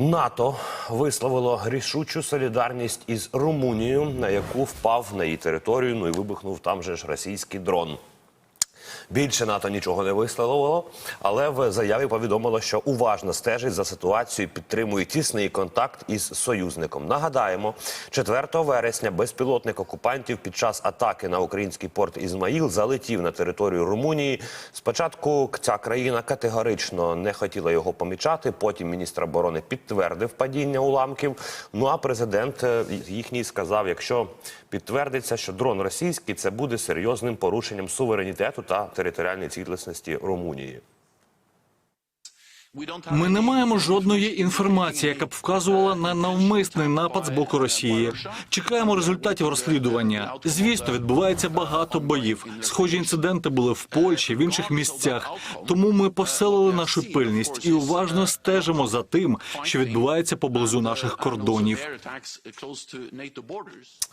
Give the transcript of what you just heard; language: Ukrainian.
НАТО висловило рішучу солідарність із Румунією, на яку впав на її територію. Ну і вибухнув там же ж російський дрон. Більше НАТО нічого не висловило, але в заяві повідомило, що уважно стежить за ситуацією, підтримує тісний контакт із союзником. Нагадаємо, 4 вересня безпілотник окупантів під час атаки на український порт Ізмаїл залетів на територію Румунії. Спочатку ця країна категорично не хотіла його помічати. Потім міністр оборони підтвердив падіння уламків. Ну а президент е, їхній сказав: якщо підтвердиться, що дрон російський, це буде серйозним порушенням суверенітету та територіальної цілісності Румунії. Ми не маємо жодної інформації, яка б вказувала на навмисний напад з боку Росії. Чекаємо результатів розслідування. Звісно, відбувається багато боїв. Схожі інциденти були в Польщі, в інших місцях. Тому ми посилили нашу пильність і уважно стежимо за тим, що відбувається поблизу наших кордонів.